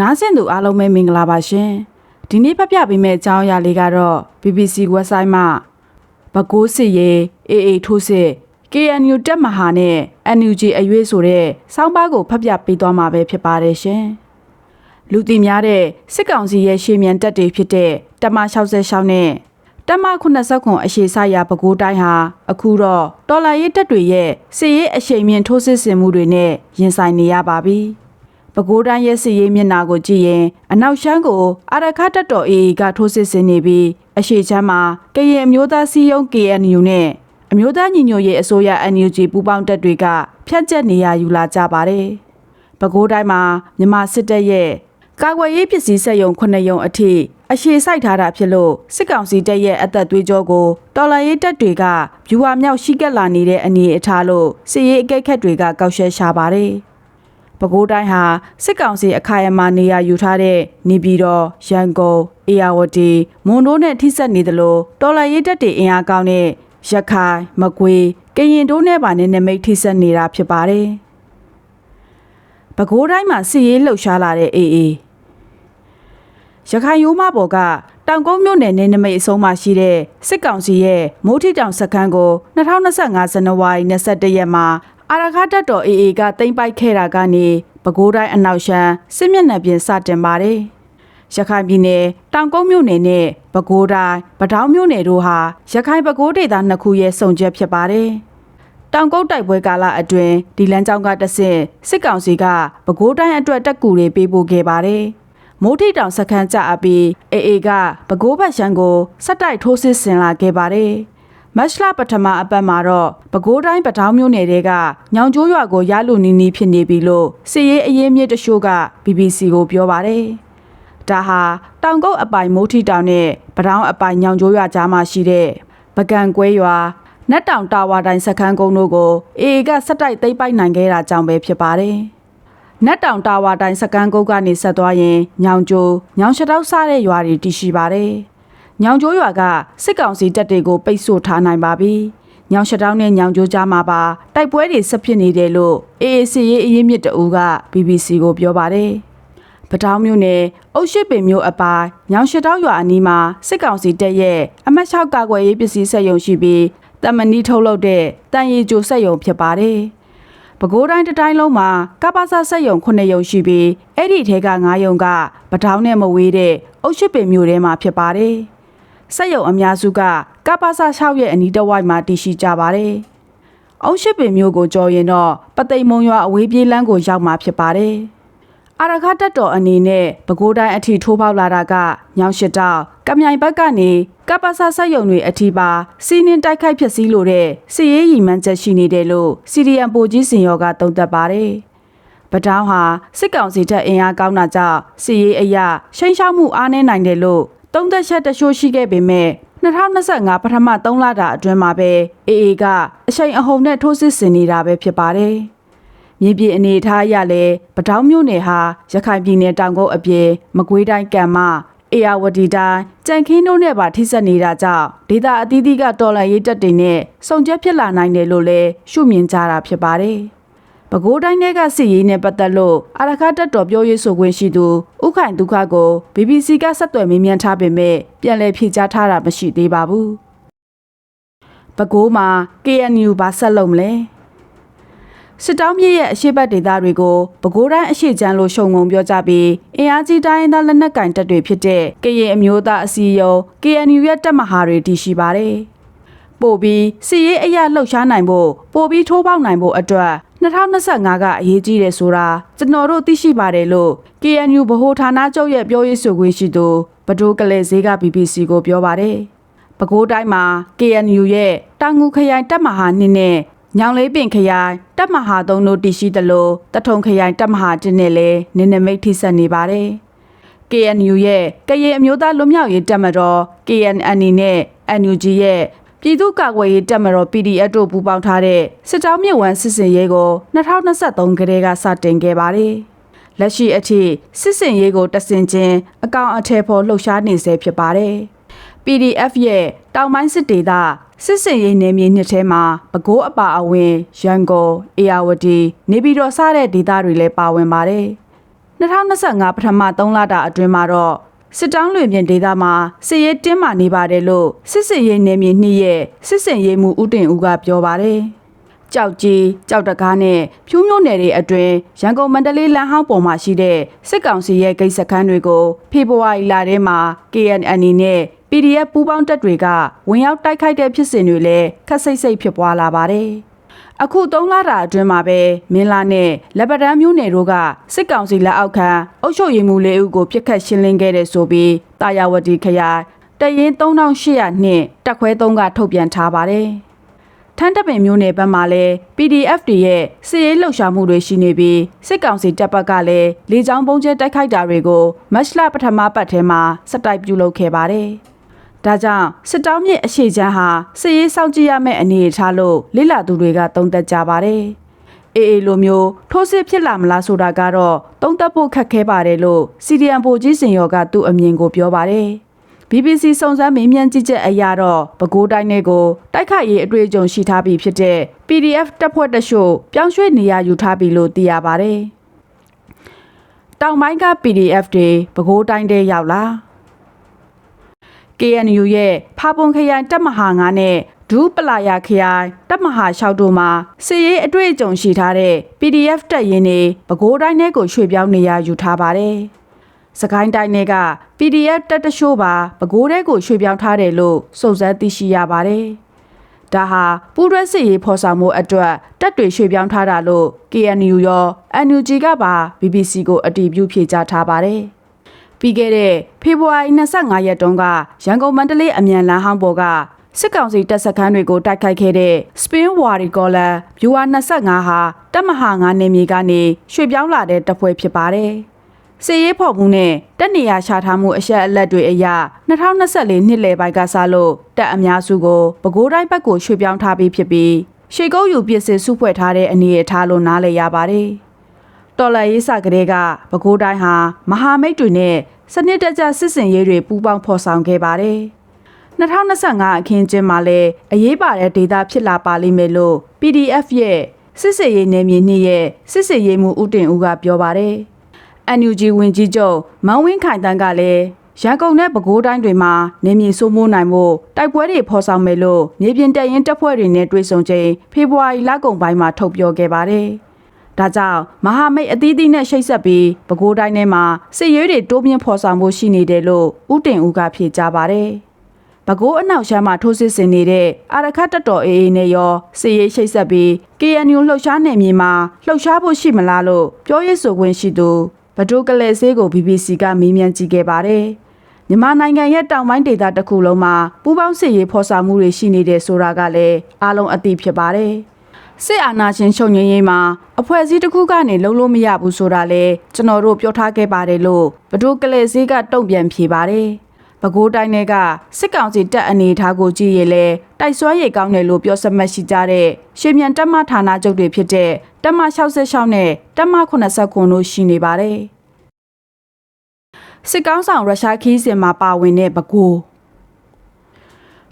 နားဆင်သူအားလုံးပဲမင်္ဂလာပါရှင်ဒီနေ့ဖတ်ပြပေးမယ့်အကြောင်းအရာလေးကတော့ BBC website မှာဘကိုးစစ်ရေး AA ထိုးစစ် KNU တက်မဟာနဲ့ NUG အရွေးဆိုတဲ့စောင်းပါးကိုဖတ်ပြပေးသွားမှာပဲဖြစ်ပါတယ်ရှင်လူသိများတဲ့စစ်ကောင်စီရဲ့ရှေ့မြန်တပ်တွေဖြစ်တဲ့တမ66နဲ့တမ89အရှိဆိုင်ရာပဲခူးတိုင်းဟာအခုတော့တော်လာရေးတပ်တွေရဲ့စစ်ရေးအရှိန်မြင့်ထိုးစစ်ဆင်မှုတွေနဲ့ရင်ဆိုင်နေရပါပြီ။ ပဲခူးတိုင်းရဲ့စစ်ရေးမျက်နှာကိုကြည့်ရင်အနောက်ရှမ်းကိုအာရခတပ်တော် AA ကထိုးစစ်ဆင်နေပြီးအရှိချမ်းမှာကရင်အမျိုးသားစီယုံ KNU နဲ့အမျိုးသားညီညွတ်ရေးအစိုးရ NUG ပူးပေါင်းတပ်တွေကဖျက်ချက်နေရယူလာကြပါတယ်။ပဲခူးတိုင်းမှာမြန်မာစစ်တပ်ရဲ့ကာကွယ်ရေးပစ္စည်းစက်ရုံ9ရုံအထိအရှိစိုက်ထားတာဖြစ်လို့စစ်ကောင်စီတပ်ရဲ့အသက်သွေးကြောကိုတော်လှန်ရေးတပ်တွေကဗျူဟာမြောက်ရှိကက်လာနေတဲ့အနေအထားလို့စစ်ရေးအကဲခတ်တွေကကောက်ရှဲရှာပါတယ်။ ပဲခူးတိုင်းဟာစစ်ကောင်စီအခိုင်အမာနေရာယူထားတဲ့နေပြည်တော်ရန်ကုန်အေရဝတီမွန်တို့နဲ့ထိစပ်နေသလိုတော်လှန်ရေးတပ်တွေအင်အားကောင်းတဲ့ရခိုင်မကွေးကရင်တို့နဲ့ပါနဲ့နမိတ်ထိစပ်နေတာဖြစ်ပါတယ်။ပဲခူးတိုင်းမှာစစ်ရေးလှုပ်ရှားလာတဲ့ AA ရခိုင်ရိုးမဘော်ကတောင်ကုန်းမြို့နယ်နေနမိတ်အစုံမှာရှိတဲ့စစ်ကောင်စီရဲ့မိုးထီတောင်စခန်းကို2025ဇန်နဝါရီ21ရက်မှာ အာရခတပ်တော် AA ကတင်ပိုက်ခဲ့တာကနေပဲခူးတိုင်းအနောက်ရှမ်းစစ်မျက်နှာပြင်စတင်ပါတယ်။ရခိုင်ပြည်နယ်တောင်ကုန်းမြို့နယ်နဲ့ပဲခူးတိုင်းပတောင်းမြို့နယ်တို့ဟာရခိုင်ပဲခူးဒေသနှစ်ခုရဲ့စုံချက်ဖြစ်ပါတယ်။တောင်ကုတ်တိုက်ပွဲကာလအတွင်းဒီလမ်းကြောင်းကတဆင့်စစ်ကောင်စီကပဲခူးတိုင်းအတွက်တက်ကူတွေပေးပို့ခဲ့ပါတယ်။မိုးထိတောင်စခန်းကြအပြီးအေအေကပဲခူးဘတ်ရှန်ကိုစက်တိုက်ထိုးစစ်ဆင်လာခဲ့ပါတယ်။ မတ်လပထမအပတ်မှာတော့ပဲခူးတိုင်းပထောင်းမြို့နယ်တွေကညောင်ကျိုးရွာကိုရလူနီနီဖြစ်နေပြီလို့စစ်ရေးအရေးမြစ်တရှို့က BBC ကိုပြောပါတယ်။ဒါဟာတောင်ကုတ်အပိုင်မိုးထိတောင်နဲ့ပထောင်းအပိုင်ညောင်ကျိုးရွာကြားမှာရှိတဲ့ပကံကွဲရွာနတ်တောင်တာဝါတိုင်းစခန်းကုန်းတို့ကိုအေအေကစက်တိုက်သိမ်းပိုက်နိုင်ခဲ့တာကြောင့်ပဲဖြစ်ပါတယ်။နတ်တောင်တာဝါတိုင်းစကန်းကုတ်ကနေဆက်သွားရင်ညောင်ကျိုးညောင်ရှတောက်စားတဲ့ရွာတွေတည်ရှိပါတယ်။ ညောင်ကျိုးရွာကစစ်ကောင်စီတပ်တွေကိုပိတ်ဆို့ထားနိုင်ပါပြီ။ညောင်ရှတောက်နဲ့ညောင်ကျိုးကြားမှာပါတိုက်ပွဲတွေဆက်ဖြစ်နေတယ်လို့ AAC ရေးအရေးမြစ်တအူးက BBC ကိုပြောပါတယ်။ပတောင်းမြို့နယ်အုတ်ရှိပင်မြို့အပိုင်းညောင်ရှတောက်ရွာအနီးမှာစစ်ကောင်စီတပ်ရဲ့အမတ်6ကာကွယ်ရေးပစ္စည်းဆက်ယုံရှိပြီးတမနီထုတ်လုပ်တဲ့တန်ရီကျိုဆက်ယုံဖြစ်ပါတယ်။ပဲခူးတိုင်းတစ်တိုင်းလုံးမှာကပ္ပစဆက်ယုံ9ယုံရှိပြီးအဲ့ဒီထဲက9ယုံကပထောင်းနဲ့မဝေးတဲ့အုတ်ရှိပင်မြို့ထဲမှာဖြစ်ပါတယ်။ ဆက်ယုံအများစုကကပ္ပစ6ရဲ့အနီးတစ်ဝိုက်မှာတည်ရှိကြပါတယ်။အုတ်ရှိပင်မြို့ကိုကြော်ရင်တော့ပသိမ်မုံရွာအဝေးပြေးလမ်းကိုရောက်မှာဖြစ်ပါတယ်။အာရခတက်တော်အနေနဲ့ပဲခူးတိုင်းအထီထိုးပေါက်လာတာကညောင်ရှစ်တောက်ကမြိုင်ဘက်ကနေကပ္ပဆာဆက်ယုံတွေအထီပါစီးနင်းတိုက်ခိုက်ဖြစ်စည်းလိုတဲ့စီရေးရီမှန်းချက်ရှိနေတယ်လို့စီရီယံပိုကြီးစင်ရောကသုံးသပ်ပါတယ်။ပတောင်းဟာစစ်ကောင်စီတပ်အင်အားကောင်းတာကြောင့်စီရေးအရာရှိန်ရှောက်မှုအားနည်းနိုင်တယ်လို့ သုံးသက်ချက်တချို့ရှိခဲ့ပေမဲ့2025ပထမ3လတာအတွင်းမှာပဲအေအေကအချိန်အဟုန်နဲ့ထိုးစစ်ဆင်နေတာပဲဖြစ်ပါတယ်။မြေပြင်အနေအထားအရလဲပတောင်းမြို့နယ်ဟာရခိုင်ပြည်နယ်တောင်ကုတ်အပြင်မကွေးတိုင်းကံမအေယာဝတီတိုင်းကြံခင်းတို့နဲ့ပါထိစပ်နေတာကြောင့်ဒေသအသီးသီးကတော်လှန်ရေးတပ်တွေနဲ့စုံကျက်ဖြစ်လာနိုင်တယ်လို့လည်းရှုမြင်ကြတာဖြစ်ပါတယ်။ ပဲခူးတိုင်းကစစ်ရေးနဲ့ပတ်သက်လို့အာရခတပ်တော်ပြောရေးဆိုခွင့်ရှိသူဥခိုင်ဒုက္ခကို BBC ကဆက်သွယ်မေးမြန်းထားပေမဲ့ပြန်လည်ဖြေကြားထားတာမရှိသေးပါဘူး။ပဲခူးမှာ KNU ဘာဆက်လုပ်မလဲ။စစ်တောင်းမြစ်ရဲ့အရှိတ်ဒေသတွေကိုပဲခူးတိုင်းအရှိချမ်းလို့ရှုံငုံပြောကြပြီးအင်အားကြီးတိုင်းသားလက်နက်ကင်တပ်တွေဖြစ်တဲ့ကရင်အမျိုးသားအစည်းအရုံး KNU ရဲ့တပ်မဟာတွေတည်ရှိပါတယ်။ပို့ပြီးစီရေးအရာလှုပ်ရှားနိုင်ဖို့ပို့ပြီးထိုးပေါက်နိုင်ဖို့အတွက် 2025ကအရေးကြီးတယ်ဆိုတာကျွန်တော်တို့သိရှိပါတယ်လို့ KNU ဗဟိုဌာနချုပ်ရဲ့ပြောရေးဆိုခွင့်ရှိသူဗဒိုးကလေးဈေးက BBC ကိုပြောပါတယ်။ပဲခူးတိုင်းမှာ KNU ရဲ့တာငူခရိုင်တပ်မဟာနှစ်နဲ့ညောင်လေးပင်ခရိုင်တပ်မဟာသုံးတို့တည်ရှိသလိုတထုံခရိုင်တပ်မဟာတစ်နဲ့လည်းနင်းနမိတ်ထိဆက်နေပါတယ်။ KNU ရဲ့ကရင်အမျိုးသားလွတ်မြောက်ရေးတပ်မတော် KNN နဲ့ NUG ရဲ့ ပြည်သူ့ကာကွယ်ရေးတပ်မတော် PDF တို့ပူးပေါင်းထားတဲ့စစ်တောင်းမြစ်ဝမ်းစစ်စင်ရေးကို2023ကတည်းကစတင်ခဲ့ပါတယ်။လက်ရှိအထိစစ်စင်ရေးကိုတဆင်ချင်းအကောင့်အထည်ဖော်လှုပ်ရှားနေဆဲဖြစ်ပါတယ်။ PDF ရဲ့တောင်ပိုင်းစစ်ဒေသစစ်စင်ရေးနယ်မြေနှစ်ထဲမှာပဲခူးအပါအဝင်ရန်ကုန်၊အေရဝတီနေပြည်တော်စတဲ့ဒေသတွေလည်းပါဝင်ပါတယ်။2025ပထမ3လတာအတွင်းမှာတော့ စစ်တောင်းလွင်ပြင်ဒေသမှာစစ်ရေးတင်းမာနေပါတယ်လို့စစ်စစ်ရေးနေမြေနှိရဲ့စစ်စင်ရေးမှုဦးတင်ဦးကပြောပါတယ်။ကြောက်ကြီးကြောက်တကားနဲ့ဖြူးမျိုးနယ်တွေအတွင်းရန်ကုန်မန္တလေးလမ်းဟောင်းပေါ်မှာရှိတဲ့စစ်ကောင်စီရဲ့ဂိတ်စခန်းတွေကိုဖေဖော်ဝါရီလထဲမှာ KNN နဲ့ PDF ပူးပေါင်းတပ်တွေကဝင်ရောက်တိုက်ခိုက်တဲ့ဖြစ်စဉ်တွေလည်းခက်စိတ်စိတ်ဖြစ်ပွားလာပါတယ်။ အခု၃လတာအတွင်းမှာပဲမင်းလာနဲ့လက်ပတန်းမျိုးနယ်တို့ကစစ်ကောင်စီလက်အောက်ခံအုပ်ချုပ်ရေးမှူးလေးဦးကိုပြစ်ခတ်ရှင်းလင်းခဲ့တဲ့ဆိုပြီးတာယာဝတီခရိုင်တရင်3800နှင့်တက်ခွဲ3ကထုတ်ပြန်ထားပါတယ်။ထန်းတပင်မျိုးနယ်ဘက်မှာလည်း PDF တွေရဲ့စစ်ရေးလှုပ်ရှားမှုတွေရှိနေပြီးစစ်ကောင်စီတပ်ဘက်ကလည်းလေကြောင်းပုံကျဲတိုက်ခိုက်တာတွေကိုမတ်လပထမပတ်ထဲမှာစက်တိုက်ပြုလုပ်ခဲ့ပါတယ်။ ဒါကြောင့်စစ်တောင်းမြစ်အရှိချမ်းဟာစစ်ရေးစောင့်ကြည့်ရမယ့်အနေအထားလို့လိလာသူတွေကသုံးသပ်ကြပါတယ်။အေးအေးလိုမျိုးထိုးစစ်ဖြစ်လာမလားဆိုတာကတော့သုံးသပ်ဖို့ခက်ခဲပါတယ်လို့စီဒီအမ်ပိုကြီးစင်ရောကသူ့အမြင်ကိုပြောပါတယ်။ BBC စုံစမ်းမေးမြန်းကြည့်ချက်အရတော့ပဲခူးတိုင်းတွေကိုတိုက်ခိုက်ရေးအတွေ့အကြုံရှိထားပြီးဖြစ်တဲ့ PDF တပ်ဖွဲ့တချို့ပြောင်းရွှေ့နေရယူထားပြီလို့သိရပါတယ်။တောင်ပိုင်းက PDF တွေပဲခူးတိုင်းထဲရောက်လာ KNU ရဲ့ဖာပွန်ခရိုင်တပ်မဟာ9နဲ့ဒူးပလာယာခရိုင်တပ်မဟာ6တို့မှာစစ်ရေးအတွေ့အကြုံရှိထားတဲ့ PDF တပ်ရင်းတွေပဲခူးတိုင်းထဲကိုရွှေ့ပြောင်းနေရယူထားပါတယ်။စကိုင်းတိုင်းတွေက PDF တပ်တရှို့ပါပဲခူးထဲကိုရွှေ့ပြောင်းထားတယ်လို့စုံစမ်းသိရှိရပါတယ်။ဒါဟာပူးတွဲစစ်ရေးဖော်ဆောင်မှုအတွက်တပ်တွေရွှေ့ပြောင်းထားတာလို့ KNU ရော NUG ကပါ BBC ကိုအတည်ပြုဖြေကြားထားပါတယ်။ ပြီးခဲ့တဲ့ဖေဖော်ဝါရီ25ရက်တုန်းကရန်ကုန်မန္တလေးအမြန်လမ်းဟောင်းပေါ်ကစစ်ကောင်စီတပ်စခန်းတွေကိုတိုက်ခိုက်ခဲ့တဲ့ Spin Wari Collar ဗျူဟာ25ဟာတပ်မဟာ9နေမြေကနေရွှေ့ပြောင်းလာတဲ့တပ်ဖွဲ့ဖြစ်ပါတယ်။စစ်ရေးဖော်မှုနဲ့တက်နေရရှာထားမှုအဆက်အလက်တွေအရ2024နှစ်လယ်ပိုင်းကစလို့တပ်အများစုကိုပဲခူးတိုင်းဘက်ကိုရွှေ့ပြောင်းထားပြီးဖြစ်ပြီးရှေကုန်းယူပစ္စည်းစုဖွဲ့ထားတဲ့အနေအထားလို့နားလည်ရပါတယ်။ တော်လရေးစကလေးကပဲခူးတိုင်းဟာမဟာမိတ်တွေနဲ့စနစ်တကျစစ်စင်ရေးတွေပူးပေါင်းဖော်ဆောင်ခဲ့ပါတယ်။2025အခင်းကျင်းမှာလည်းအရေးပါတဲ့ဒေတာဖြစ်လာပါလိမ့်မယ်လို့ PDF ရဲ့စစ်စင်ရေးနယ်မြေနှင့်ရဲ့စစ်စင်ရေးမှုဦးတင်ဦးကပြောပါတယ်။ NUG ဝင်ကြီးချုပ်မောင်ဝင်းခိုင်တန်းကလည်းရန်ကုန်နဲ့ပဲခူးတိုင်းတွေမှာနေမြေစိုးမိုးနိုင်ဖို့တိုက်ပွဲတွေဖော်ဆောင်မယ်လို့မြေပြင်တပ်ရင်းတပ်ဖွဲ့တွေနဲ့တွေ့ဆုံချိန်ဖေဖော်ဝါရီလကုန်ပိုင်းမှာထုတ်ပြောခဲ့ပါတယ်။ ဒါကြောင့်မဟာမိတ်အသီးသီးနဲ့ရှိတ်ဆက်ပြီးပဲခူးတိုင်းထဲမှာစစ်ရေးတွေတိုးမြင့်ဖော်ဆောင်ဖို့ရှိနေတယ်လို့ဦးတင်ဦးကဖြေကြားပါတယ်။ပဲခူးအနောက်ရှမ်းမှာထိုးစစ်ဆင်နေတဲ့အာရခတ်တပ်တော်အေအေနဲ့ရောစစ်ရေးရှိတ်ဆက်ပြီး KNU လှုပ်ရှားနယ်မြေမှာလှုပ်ရှားဖို့ရှိမလားလို့ပြောရေးဆိုခွင့်ရှိသူဗဒိုကလေးဆေးကို BBC ကမေးမြန်းကြည့်ခဲ့ပါတယ်။မြန်မာနိုင်ငံရဲ့တောင်ပိုင်းဒေသတစ်ခုလုံးမှာပူးပေါင်းစစ်ရေးဖော်ဆောင်မှုတွေရှိနေတဲ့ဆိုတာကလည်းအားလုံးအသိဖြစ်ပါတယ်။ စစ်အာဏာရှင်ချုပ်ငြိမ်းရေးမှာအဖွဲ့အစည်းတစ်ခုကနေလုံးလို့မရဘူးဆိုတာလေကျွန်တော်တို့ပြောထားခဲ့ပါတယ်လို့ဘဒိုကလေးစည်းကတုံ့ပြန်ဖြေပါတယ်။ပဲခူးတိုင်းကစစ်ကောင်စီတပ်အနေထားကိုကြည့်ရလေတိုက်စွမ်းရည်ကောင်းတယ်လို့ပြောစမှတ်ရှိကြတဲ့ရှေမြန်တပ်မဌာနချုပ်တွေဖြစ်တဲ့တပ်မ66နဲ့တပ်မ89တို့ရှိနေပါတယ်။စစ်ကောင်းဆောင်ရုရှားခီးစင်မှာပါဝင်တဲ့ပဲခူး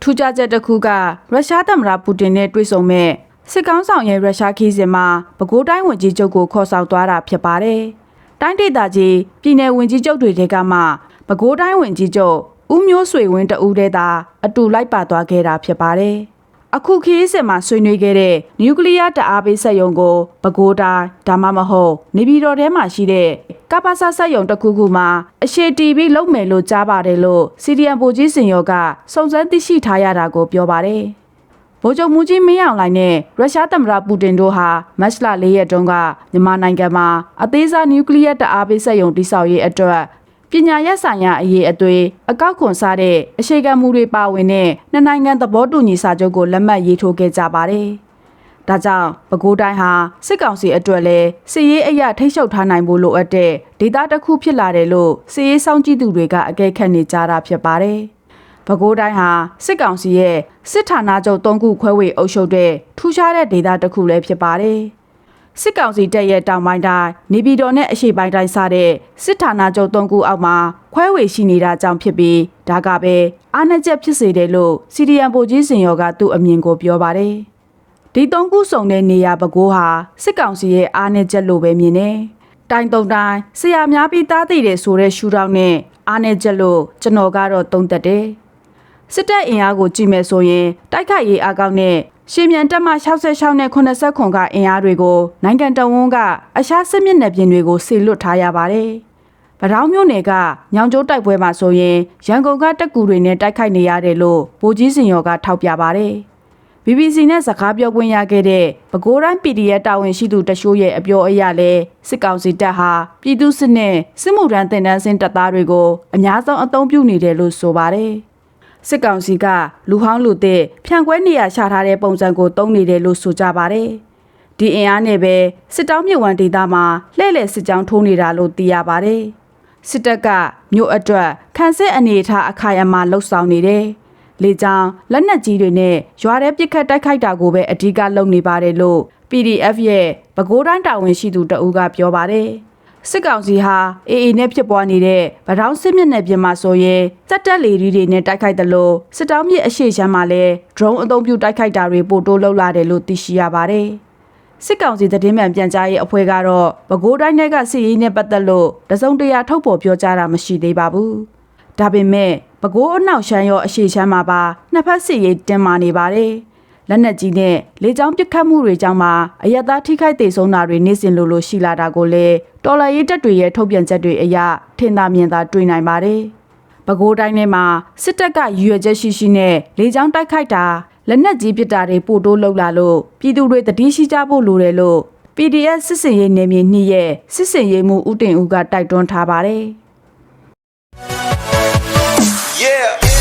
ထူးခြားချက်တစ်ခုကရုရှားသမ္မတပူတင်နဲ့တွေ့ဆုံမဲ့ စစ်ကောင်းဆောင်ရဲ့ရုရှားခီးစဉ်မှာပဲခူးတိုင်းဝန်ကြီးချုပ်ကိုခေါ်ဆောင်သွားတာဖြစ်ပါတယ်။တိုင်းဒေသကြီးပြည်내ဝန်ကြီးချုပ်တွေကမှပဲခူးတိုင်းဝန်ကြီးချုပ်ဦးမျိုးဆွေဝင်းတဦးတည်းသာအတူလိုက်ပါသွားခဲ့တာဖြစ်ပါတယ်။အခုခီးစဉ်မှာဆွေးနွေးခဲ့တဲ့နျူကလ িয়ার တအားပေးစက်ရုံကိုပဲခူးတိုင်းဒါမှမဟုတ်နေပြည်တော်ထဲမှာရှိတဲ့ကပ္ပစစက်ရုံတစ်ခုခုမှာအရှိတီပြီးလုပ်မယ်လို့ကြားပါတယ်လို့စီဒီအမ်ပိုကြီးစင်ရောကစုံစမ်းသိရှိထားရတာကိုပြောပါတယ်။ ဗိုလ်ချုပ်မူကြီးမင်းအောင်လှိုင်နဲ့ရုရှားသမ္မတပူတင်တို့ဟာမတ်လ၄ရက်တုန်းကမြန်မာနိုင်ငံမှာအသေးစားနျူကလ িয়ার တအားပေးစက်ရုံတိစောက်ရေးအတွက်ပညာရေးဆိုင်ရာအရေးအသွေးအကောက်ခွန်စားတဲ့အရှိကမှုတွေပါဝင်တဲ့နှစ်နိုင်ငံသဘောတူညီစာချုပ်ကိုလက်မှတ်ရေးထိုးခဲ့ကြပါတယ်။ဒါကြောင့်ပဲခူးတိုင်းဟာစစ်ကောင်စီအတွက်လည်းစစ်ရေးအရာထိရှုပ်ထားနိုင်ဖို့လိုအပ်တဲ့ဒေသတစ်ခုဖြစ်လာတယ်လို့စစ်ရေးစောင့်ကြည့်သူတွေကအကဲခတ်နေကြတာဖြစ်ပါတယ်။ ပဲခူးတိုင်းဟာစစ်ကောင်စီရဲ့စစ်ဌာနချုပ်၃ခုခွဲဝေအုပ်ချုပ်တဲ့ထူးခြားတဲ့ဒေသတစ်ခုလည်းဖြစ်ပါတယ်။စစ်ကောင်စီတပ်ရဲ့တောင်ပိုင်းတိုင်းနေပြည်တော်နဲ့အရှေ့ပိုင်းတိုင်းစတဲ့စစ်ဌာနချုပ်၃ခုအောက်မှာခွဲဝေရှိနေတာကြောင့်ဖြစ်ပြီးဒါကပဲအားနည်းချက်ဖြစ်စေတယ်လို့စီဒီအမ်ပိုကြီးစင်ရောကသူ့အမြင်ကိုပြောပါတယ်။ဒီ၃ခုစုံတဲ့နေရာပဲခူးဟာစစ်ကောင်စီရဲ့အားနည်းချက်လို့ပဲမြင်တယ်။တတိုင်တုံတိုင်းဆရာများပြီးသားသိတယ်ဆိုတဲ့ရှူထောင့်နဲ့အားနေချက်လို့ကျွန်တော်ကတော့သုံးသက်တယ် စစ်တပ်အင်အားကိုကြည့်မယ်ဆိုရင်တိုက်ခိုက်ရေးအကောင့်နဲ့ရှင်မြန်တက်မ66နဲ့89ကအင်အားတွေကိုနိုင်ငံတော်ဝန်ကအရှားစစ်မျက်နှာပြင်တွေကိုဆေလွတ်ထားရပါတယ်။ဗတောင်းမျိုးနယ်ကညောင်ကျိုးတိုက်ပွဲမှာဆိုရင်ရန်ကုန်ကတက်ကူတွေနဲ့တိုက်ခိုက်နေရတယ်လို့ဗိုလ်ကြီးစင်ရော်ကထောက်ပြပါတယ်။ BBC နဲ့စကားပြောခွင့်ရခဲ့တဲ့ပဲခူးတိုင်း PDF တာဝန်ရှိသူတရှိုးရဲ့အပြောအရလဲစစ်ကောင်စီတပ်ဟာပြည်သူစစ်နဲ့စစ်မှုထမ်းတင်တန်းစင်တပ်သားတွေကိုအများဆုံးအသုံးပြုနေတယ်လို့ဆိုပါတယ်။ စစ်ကောင်စီကလူဟောင်းလူသစ်ဖြန့်ခွဲနေရချထားတဲ့ပုံစံကိုသုံးနေတယ်လို့ဆိုကြပါတယ်။ဒီအင်အားနဲ့ပဲစစ်တောင်းမြစ်ဝမ်းဒေသမှာလှည့်လည်စစ်ကြောင်းထိုးနေတာလို့သိရပါတယ်။စစ်တပ်ကမြို့အတွက်ခန်းစစ်အနေအထားအခိုင်အမာလှုပ်ဆောင်နေတယ်။လေကြောင်းလက်နက်ကြီးတွေနဲ့ရွာထဲပစ်ခတ်တိုက်ခိုက်တာကိုပဲအဓိကလုပ်နေပါတယ်လို့ PDF ရဲ့ပဲခူးတိုင်းတာဝန်ရှိသူတအူးကပြောပါတယ် စစ်ကောင်စီဟာ AA နဲ့ဖြစ်ပွားနေတဲ့ဗတောင်းစစ်မျက်နှာပြင်မှာဆိုရင်စက်တက်လေဒီတွေနဲ့တိုက်ခိုက်တယ်လို့စစ်တောင်းမြစ်အရှိချမ်းမှာလည်း drone အသုံးပြုတိုက်ခိုက်တာတွေပိုတိုးလှုပ်လာတယ်လို့သိရှိရပါတယ်စစ်ကောင်စီသတင်းမှန်ပြန်ကြားရေးအဖွဲ့ကတော့ပဲခူးတိုင်းထဲကစစ်ရေးနဲ့ပတ်သက်လို့တစုံတရာထုတ်ဖော်ပြောကြားတာမရှိသေးပါဘူး။ဒါပေမဲ့ပဲခူးအနောက်ရှမ်းရောအရှေ့ရှမ်းမှာပါနှစ်ဖက်စစ်ရေးတင်းမာနေပါတယ်။ လက်နက်ကြီးနဲ့လေကြောင်းပစ်ခတ်မှုတွေကြောင့်ပါအယက်သားထိခိုက်ဒေဆုံးတာတွေနေ့စဉ်လိုလိုရှိလာတာကိုလည်းတော်လှန်ရေးတပ်တွေရဲ့ထုတ်ပြန်ချက်တွေအရထင်သာမြင်သာတွေ့နိုင်ပါတယ်။ပဲခူးတိုင်းထဲမှာစစ်တပ်ကရည်ရွယ်ချက်ရှိရှိနဲ့လေကြောင်းတိုက်ခိုက်တာလက်နက်ကြီးပစ်တာတွေပို့တိုးလှုပ်လာလို့ပြည်သူတွေတတိရှိကြဖို့လိုတယ်လို့ PDF စစ်စင်ရေးနယ်မြေနှိရဲ့စစ်စင်ရေးမှုဦးတင်ဦးကတိုက်တွန်းထားပါတယ်။ Yeah.